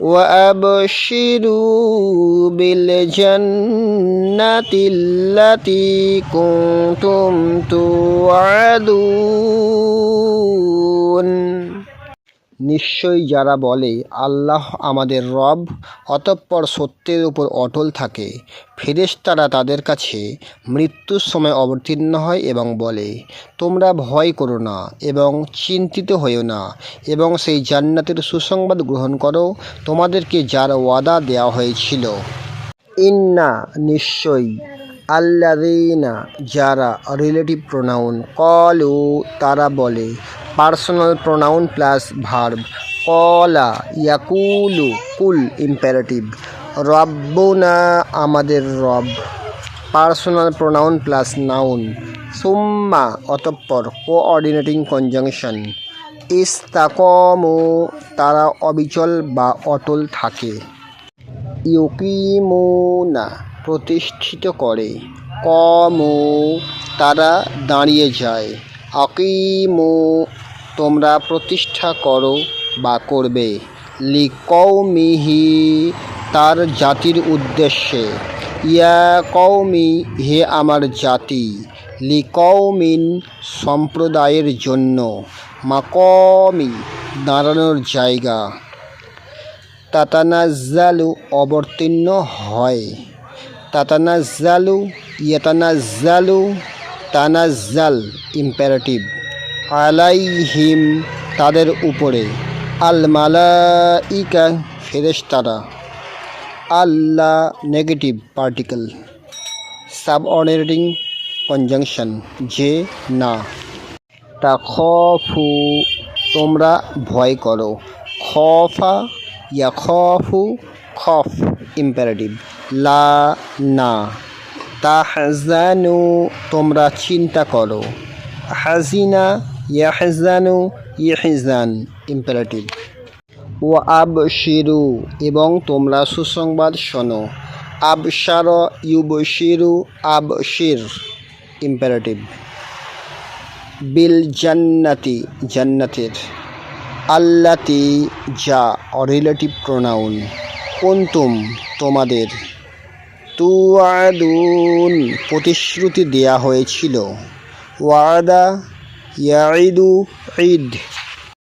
وأبشروا بالجنة التي كنتم توعدون নিশ্চয়ই যারা বলে, আল্লাহ আমাদের রব অতঃপর সত্যের উপর অটল থাকে। ফেরেশতারা তাদের কাছে মৃত্যুর সময় অবতীর্ণ হয় এবং বলে, তোমরা ভয় করো না এবং চিন্তিত হইও না এবং সেই জান্নাতের সুসংবাদ গ্রহণ করো। তোমাদেরকে যার ওয়াদা দেওয়া হয়েছিল। ইন্না নিশ্চয়ই আল্লাদিনা যারা রিলেটিভ প্রোনাউন কলু, তারা বলে পার্সোনাল প্রোনাউন প্লাস ভার্ব কলা ইয়াকুলু কুল ইম্পারেটিভ রব্বুনা আমাদের রব. পার্সোনাল প্রোনাউন প্লাস নাউন সুম্মা অতঃপর কোঅর্ডিনেটিং কনজাংশন ইস্তাকমু তারা অবিচল বা অটল থাকে। ইউকিমুনা প্রতিষ্ঠিত করে। কমু তারা দাঁড়িয়ে যায়। আকিমু, তোমরা প্রতিষ্ঠা করো বা করবে। লিকৌমিহি তার জাতির উদ্দেশ্যে। ইয়া কৌমি হে আমার জাতি লিকৌমিন সম্প্রদায়ের জন্য। মাকমি, দাঁড়ানোর জায়গা। তাতানাজ্জালু, অবতীর্ণ হয়। তাতানাজ্জালু, ইয়াতানাজ্জালু তানাজ্জাল ইম্পারেটিভ। আলাইহিম তাদের উপরে। আল মালাইকা ফেরেশতারা। আল্লাহ নেগেটিভ পার্টিকেল। Subordinating conjunction. যে না। তাখফু, তোমরা ভয় করো। খফা ইয়া খফু খফ, ইম্পারেটিভ। লা, না। তাহজানু, তোমরা চিন্তা করো। হাজিনা, ইয়াহজানু, ইহজান, ইম্পারেটিভ। ও আবশিরু, এবং তোমরা সুসংবাদ শোনো। আবসার ইউবশিরু, আবশির, ইম্পারেটিভ। বিল জান্নাতি, জান্নাতের। আল্লাতি, যা রিলেটিভ প্রোনাউন। কুন্তুম, তোমাদের। তুয়াদুন প্রতিশ্রুতি দেয়া হয়েছিল। ওয়াদা ইয়াইদু ঈদ।